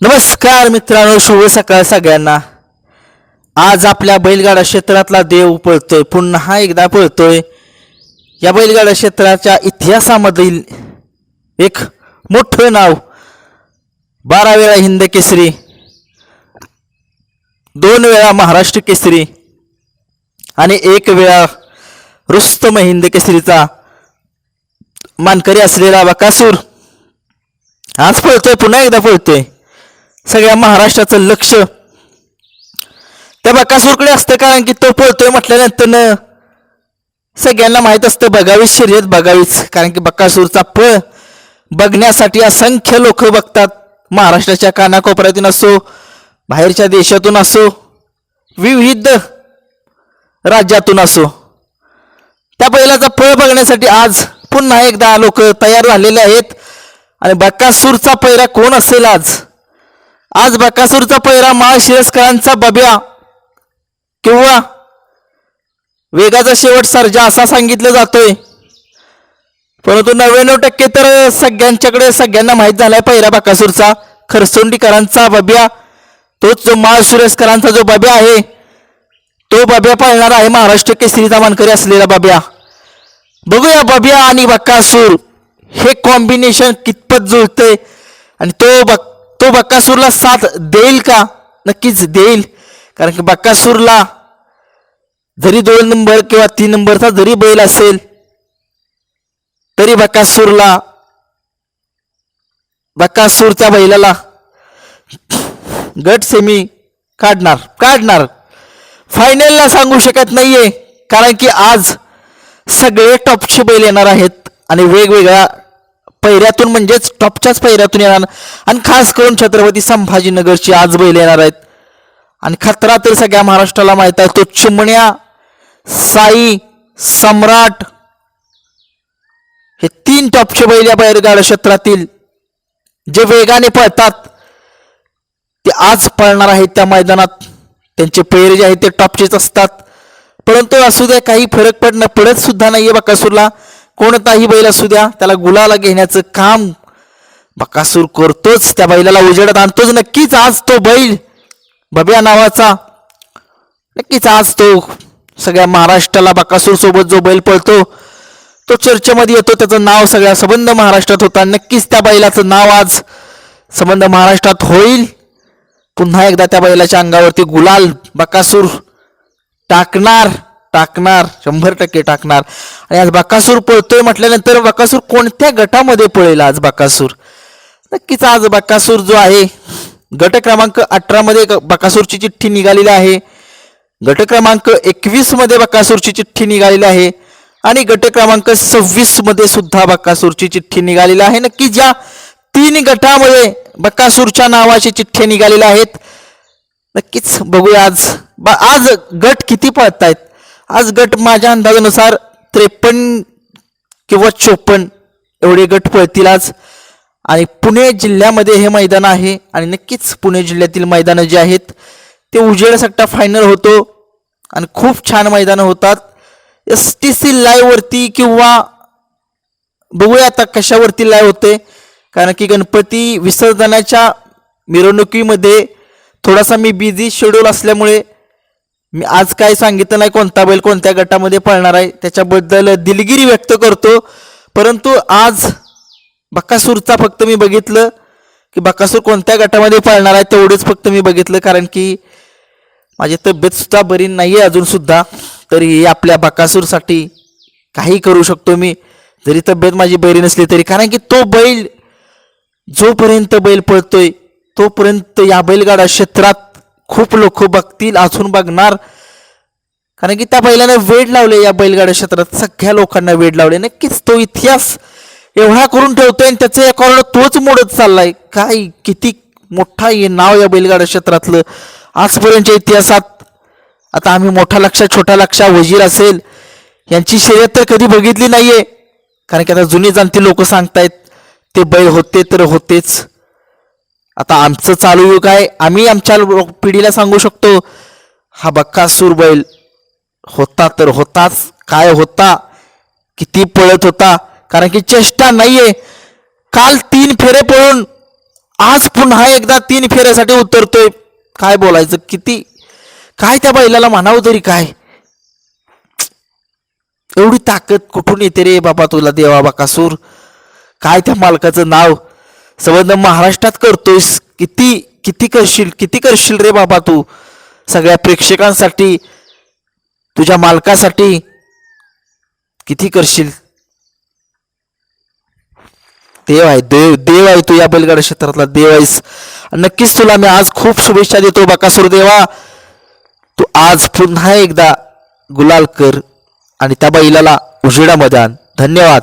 नमस्कार मित्रांनो शुभ सकाळ सगळ्यांना. आज आपल्या बैलगाडा क्षेत्रातला देव पळतोय पुन्हा एकदा पळतोय. या बैलगाडा क्षेत्राच्या इतिहासामधील एक मोठं नाव बारा वेळा हिंद केसरी दोन वेळा महाराष्ट्र केसरी आणि एक वेळा रुस्तम हिंद केसरीचा मानकरी असलेला बकासूर आज पळतोय पुन्हा एकदा पळतोय. सगळ्या महाराष्ट्राचं लक्ष. त्या बकासूरकडे असतं कारण की तो पळतोय म्हटल्यानंतर सगळ्यांना माहीत असतं बघावीच शर्यत बघावीच. कारण की बकासूरचा पळ बघण्यासाठी असंख्य लोक बघतात. महाराष्ट्राच्या कानाकोपऱ्यातून असो बाहेरच्या देशातून असो विविध राज्यातून असो. त्या बैलाचा पळ बघण्यासाठी आज पुन्हा एकदा लोक तयार झालेले आहेत. आणि बकासूरचा पैरा कोण असेल आज? आज बकासूरचा पैरा महाशिरस्करांचा बब्या. किंवा वेगाचा शेवट सर्जा असा सांगितलं जातोय. परंतु नव्याण्णव टक्के तर सगळ्यांच्याकडे सगळ्यांना माहीत झालाय पैरा बकासूरचा खरसोंडीकरांचा बब्या. तोच जो महाशिरस्करांचा जो बब्या आहे तो बब्या पाळणार आहे महाराष्ट्र केसरीचा मानकरी असलेला बब्या. बघूया बब्या आणि बकासूर हे कॉम्बिनेशन कितपत जुळतंय. आणि तो बक तो बक्कासूरला साथ देईल का? नक्कीच देईल. कारण की बक्कासूरला जरी दोन नंबर किंवा तीन नंबरचा जरी बैल असेल तरी बक्कासूरला बक्कासूरच्या बैलाला गट सेमी काढणार काढणार. फायनलला सांगू शकत नाहीये. कारण की आज सगळे टॉपचे बैल येणार आहेत आणि वेगवेगळ्या पैऱ्यातून म्हणजेच टॉपच्याच पैऱ्यातून येणार. आणि खास करून छत्रपती संभाजीनगरची आज बैल येणार आहेत. आणि खतरा तर सगळ्या महाराष्ट्राला माहीत आहे तो चिमण्या साई सम्राट हे तीन टॉपचे बैल या बैलगाडा क्षेत्रातील जे वेगाने पळतात ते आज पळणार आहेत त्या मैदानात. त्यांचे पैर जे आहेत ते टॉपचेच असतात. परंतु असू द्या काही फरक पडणं पडत सुद्धा नाहीये बकासूरला. कोणताही बैल असू द्या त्याला गुलाला घेण्याचं काम बकासूर करतोच त्या बैलाला उजेडात आणतोच. नक्कीच आज तो बैल बब्या नावाचा नक्कीच आज तो सगळ्या महाराष्ट्राला बकासूर सोबत जो बैल पळतो तो चर्चेमध्ये येतो त्याचं नाव सगळ्या संबंध महाराष्ट्रात होता. नक्कीच त्या बैलाचं नाव आज संबंध महाराष्ट्रात होईल. पुन्हा एकदा त्या बैलाच्या अंगावरती गुलाल बकासूर टाकणार. टाकणार शंभर टक्के टाकणार. आणि आज बाकासूर पळतोय म्हटल्यानंतर बकासूर कोणत्या गटामध्ये पळेल आज बाकासूर? नक्कीच आज बाकासूर जो आहे गट क्रमांक अठरामध्ये बकासूरची चिठ्ठी निघालेली आहे. गट क्रमांक एकवीसमध्ये बकासूरची चिठ्ठी निघालेली आहे. आणि गट क्रमांक सव्वीसमध्ये सुद्धा बकासूरची चिठ्ठी निघालेली आहे. नक्की ज्या तीन गटामध्ये बकासूरच्या नावाची चिठ्ठी निघालेल्या आहेत. नक्कीच बघूया आज. आज गट किती पळत आहेत आज गट माझ्या अंदाजानुसार त्रेपन्न किंवा चोपन्न एवढे गट पळतील आज. आणि पुणे जिल्ह्यामध्ये हे मैदान आहे आणि नक्कीच पुणे जिल्ह्यातील मैदानं जी आहेत ते उजेड सट्टा फायनल होतो आणि खूप छान मैदानं होतात. एस टी सी लाईव्हवरती किंवा बघूया आता कशावरती लाईव्ह होते. कारण की गणपती विसर्जनाच्या मिरवणुकीमध्ये थोडासा मी बिझी शेड्यूल असल्यामुळे मी आज काय सांगितलं नाही कोणता बैल कोणत्या गटामध्ये पळणार आहे त्याच्याबद्दल दिलगिरी व्यक्त करतो. परंतु आज बकासूरचा फक्त मी बघितलं की बकासूर कोणत्या गटामध्ये पळणार आहे तेवढंच फक्त मी बघितलं कारण की माझी तब्येतसुद्धा बरी नाही आहे अजूनसुद्धा तरी आपल्या बकासूरसाठी काही करू शकतो मी. जरी तब्येत माझी बरी नसली तरी कारण की तो बैल जोपर्यंत बैल पळतोय तोपर्यंत या बैलगाडा क्षेत्रात खूप लोक बघतील अजून बघणार. कारण की त्या बैलाने वेड लावले या बैलगाड्या क्षेत्रात. सगळ्या लोकांना वेड लावले. नक्कीच तो इतिहास एवढा करून ठेवतोय आणि त्याचं या कारण तोच मोडत चाललाय. काय किती मोठा हे नाव या बैलगाड्या क्षेत्रातलं. आजपर्यंतच्या इतिहासात आता आम्ही मोठा लक्षा छोटा लक्षा वजीर असेल यांची शर्यत तर कधी बघितली नाहीये. कारण की आता जुनी जाणती लोक सांगतायत ते बैल होते तर होतेच. आता आमचं चालू युग आहे. आम्ही आमच्या पिढीला सांगू शकतो हा बक्कासूर बैल होता तर होताच काय होता किती पळत होता कारण की चेष्टा नाहीये. काल तीन फेरे पळून आज पुन्हा एकदा तीन फेऱ्यासाठी उतरतोय. काय बोलायचं किती काय त्या बैलाला म्हणावं तरी काय? एवढी ताकद कुठून येते रे बाबा तुला देवा बाकासूर काय त्या मालकाचं नाव? समजलं महाराष्ट्रात करतोयस. किती किती करशील किती करशील रे बाबा तू? सगळ्या प्रेक्षकांसाठी तुझ्या मालकासाठी किती करशील? देव आहे देव देव आहे तू या बैलगाडा क्षेत्रातला देव आहेस. नक्कीच तुला मी आज खूप शुभेच्छा देतो बकासूर देवा. तू आज पुन्हा एकदा गुलाल कर आणि त्या बैलाला उजेडा मदान धन्यवाद.